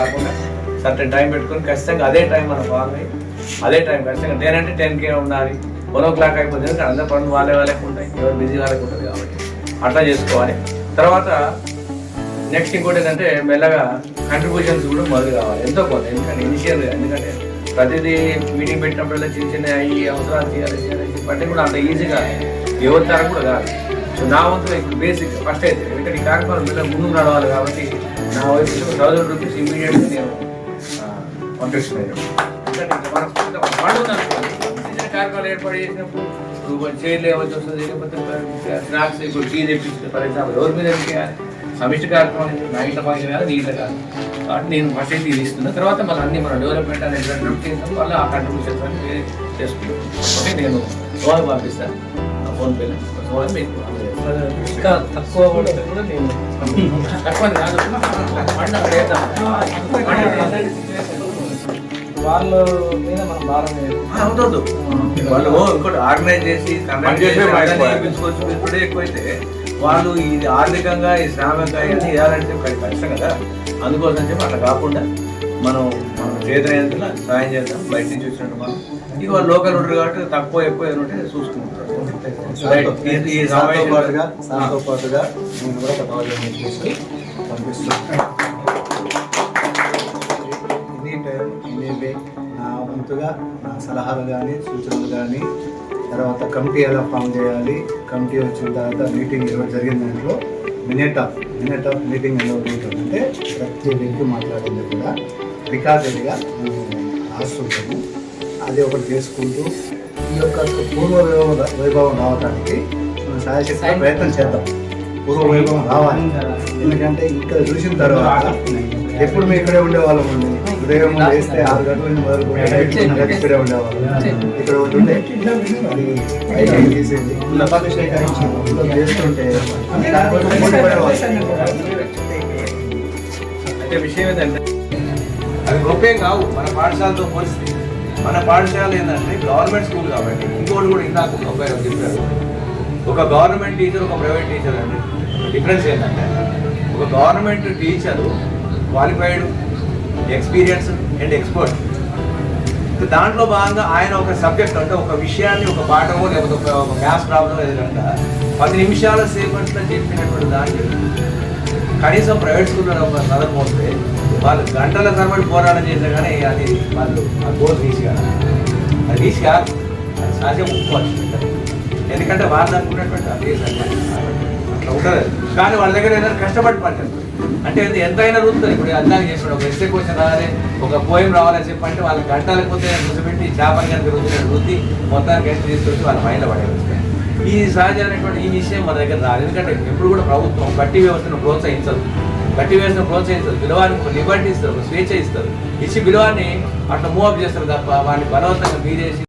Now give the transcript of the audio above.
కాకుండా certain time పెట్టుకొని ఖచ్చితంగా అదే టైం మనం ఫాలో అయ్యి అదే టైం ఖచ్చితంగా టెన్ అంటే టెన్కే ఉండాలి. వన్ ఓ క్లాక్ అయిపోతుంది కానీ అందరి పనులు వాళ్ళే వాళ్ళకి ఉంటాయి. ఎవరు బిజీ వాళ్ళకి ఉంటుంది కాబట్టి. అట్లా చేసుకోవాలి. తర్వాత నెక్స్ట్ ఇంకోటి ఏంటంటే మెల్లగా కంట్రిబ్యూషన్స్ కూడా మొదలు కావాలి. ఎంతో కొంత ఎందుకంటే ఇనిషియల్గా ఎందుకంటే ప్రతిదీ మీటింగ్ పెట్టినప్పుడల్లా చిన్న చిన్న ఈ అవసరాలు చేయాలి చేయాలి అంటే కూడా అంత ఈజీగా ఎవరి తరం కూడా కాదు. సో నా వంతు బేసిక్ ఫస్ట్ అయితే ఎందుకంటే ఈ కార్యక్రమం మెల్లగా ముందు నడవాలి కాబట్టి నా వయసు థౌసండ్ రూపీస్ ఇమీడియట్గా నేను పంపిస్తున్నాను ఎందుకంటే ఇంకా కార్యక్రమాలు ఏర్పాటు చేసినప్పుడు ఇప్పుడు చైర్లు వస్తుంది లేకపోతే స్నాక్స్ ఇప్పుడు టీ తెప్పించింది ఫర్ ఎగ్జాంపుల్ ఎవరి మీద చేయాలి? సమిష్టి కార్యక్రమం నా ఇంట్లో ఫంక్షన్ కాదు నీ ఇంట్లో కాదు. కాబట్టి నేను ఫస్ట్ అయితే ఇది ఇస్తున్నా. తర్వాత మళ్ళీ అన్ని మన డెవలప్మెంట్ అనేది డెవలప్ చేస్తాం ఆ కంట్రిబ్యూషన్స్ వేరే చేసుకుంటాం. ఓకే నేను సోల్ పంపిస్తాను. ఫోన్పేలో ఫోన్ మీకు. ఇంకా తక్కువ పడితే కూడా నేను తక్కువ. వాళ్ళ మీద మనం భారం వేయకూడదు. ఆ, అవుతుంది వాళ్ళు ఇంకోటి ఆర్గనైజ్ చేసి ఎక్కువైతే వాళ్ళు ఇది ఆర్థికంగా ఈ శ్రామికంగా ఇవన్నీ చేయాలంటే కష్టం కదా. అందుకోసం చెప్పి అట్లా కాకుండా మనం చేతనైనంతలో సాయం చేద్దాం. బయట నుంచి వచ్చినట్టు మనం. ఇక వాళ్ళు లోకల్ ఉంటారు కాబట్టి తక్కువ ఎక్కువ ఏదైనా ఉంటే చూసుకుంటారు. ఈ- సమావేశం పాటుగా పాటుగా నేను కూడా ఒక థౌజండ్ చేసి పంపిస్తున్నాను ఎనీ టైం ఎనీ వే నా వంతుగా నా సలహాలు కానీ సూచనలు కానీ తర్వాత కమిటీ ఎలా ఫామ్ చేయాలి కమిటీ వచ్చిన తర్వాత మీటింగ్ ఈరోజు జరిగిన దాంట్లో minute of minute of meeting ఎలా ఉంటుందంటే ప్రతి వ్యక్తి మాట్లాడింది కూడా రికార్డెడ్గా రాస్తుంటాము అది ఒకటి చేసుకుంటూ ఈ యొక్క పూర్వ వైభవం వైభవం రావడానికి మనం సాయశక్తిగా ప్రయత్నం చేద్దాం. పూర్వ వైభవం రావాలి. ఎందుకంటే ఇక్కడ చూసిన తర్వాత ఎప్పుడు మేము ఇక్కడే ఉండేవాళ్ళం అండి. ఉదయం వేస్తే ఆరు గంటల నుంచి మొదలు ఇక్కడే ఉండేవాళ్ళం. ఇక్కడ ఉంటుండే తీసేది. చేస్తుంటే అయితే విషయం ఏంటంటే అవి గొప్పేం కావు. మన పాఠశాలతో పోలిస్తే మన పాఠశాల ఏంటంటే గవర్నమెంట్ స్కూల్ కాబట్టి ఇంకోటి కూడా ఇందాక ఒక చెప్పారు. ఒక గవర్నమెంట్ టీచర్ ఒక ప్రైవేట్ టీచర్ అండి డిఫరెన్స్ ఏంటంటే ఒక government teacher qualified experience and expert దాంట్లో భాగంగా ఆయన ఒక సబ్జెక్ట్ అంటే ఒక విషయాన్ని ఒక పాఠమో లేకపోతే ఒక మ్యాథ్స్ ప్రాబ్లం ఏదంటే పది నిమిషాల సేపట్లో చెప్పినటువంటి దాన్ని కనీసం ప్రైవేట్ స్కూల్లో చదవకపోతే వాళ్ళు గంటల తరబడి పోరాటం చేసే కానీ అది వాళ్ళు ఆ గోల్ తీసి కాదు అది తీసి కాదు అది సహజం ఒప్పుకోవచ్చు ఎందుకంటే వాళ్ళు అనుకున్నటువంటి అదే. అట్లా ఉంటుంది. కానీ వాళ్ళ దగ్గర ఏదైనా కష్టపడి పట్టారు అంటే అది ఎంతైనా రుతుంది ఇప్పుడు అందాక చేసాడు ఒక ఎస్ఏ క్వశ్చన్ రావాలి ఒక పోయం రావాలని చెప్పంటే వాళ్ళు వాళ్ళ గంటలకు పోతే రుచిపెట్టి చేపలు కనుక రుద్దినట్టు రుద్ది మొత్తానికి ఎంత తీసుకొచ్చి వాళ్ళ మైండ్ పడేస్తారు ఈ సహజమైనటువంటి ఈ విషయం మన దగ్గర రాదు. ఎందుకంటే ఎప్పుడు కూడా ప్రభుత్వం బట్టి వ్యవస్థను ప్రోత్సహించదు. బట్టి ప్రోత్సహిస్తారు ప్రోత్సహించదు విలువానికి లిబర్టీ ఇస్తారు స్వేచ్ఛ ఇస్తారు. ఇచ్చి విలువాన్ని అట్లా మూవ్ అప్ చేస్తారు తప్ప వాడిని బలవంతంగా మీరేసి